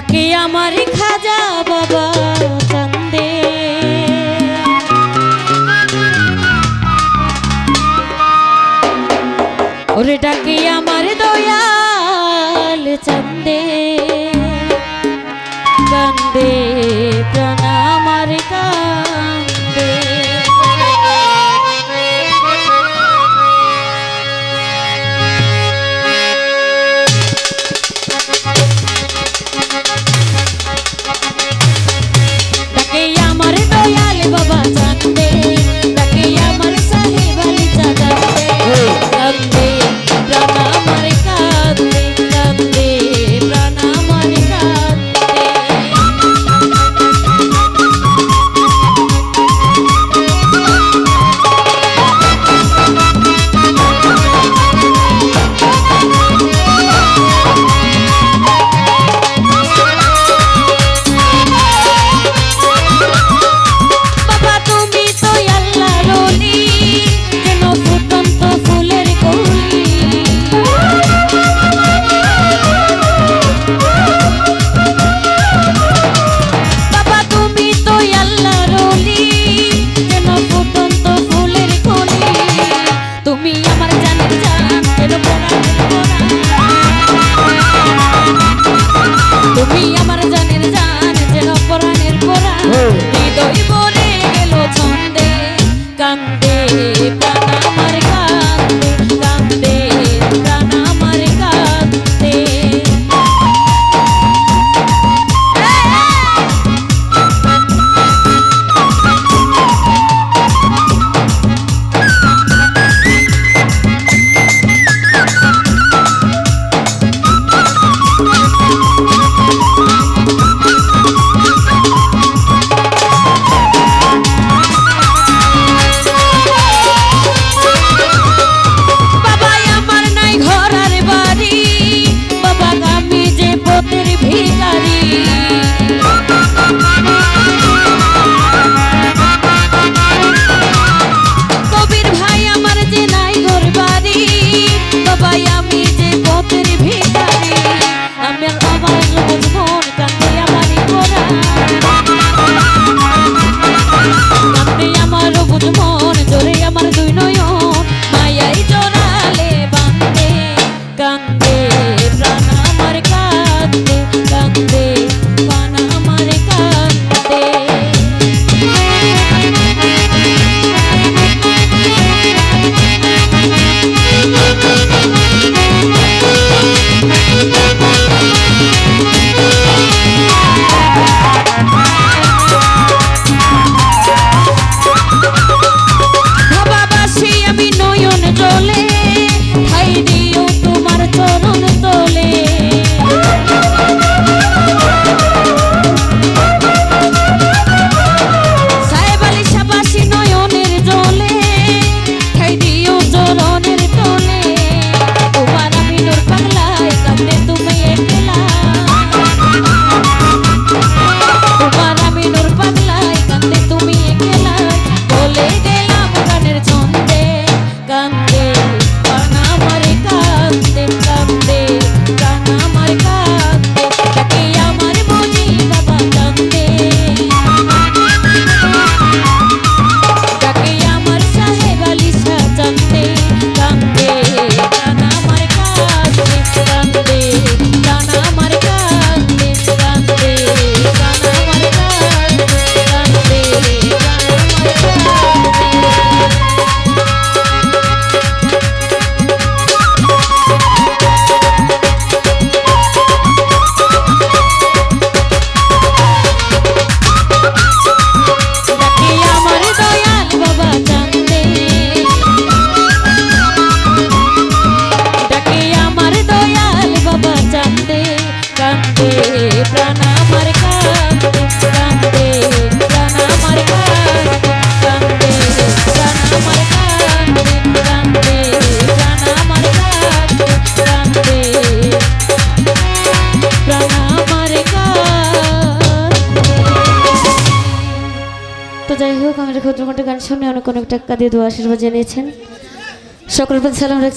ডাকে আমার খাজা বাবা চান্দে। ওরে ডাকে আমার দয়াল চান্দে। চান্দে। কান্দে তো যাই হোক, আমাদের ক্ষুদ্রকণ্ঠে গান শুনে অনেক অনেক টাকা দিয়ে দোয়া আশীর্বাদ জানিয়েছেন। সকল সালাম রাখছি।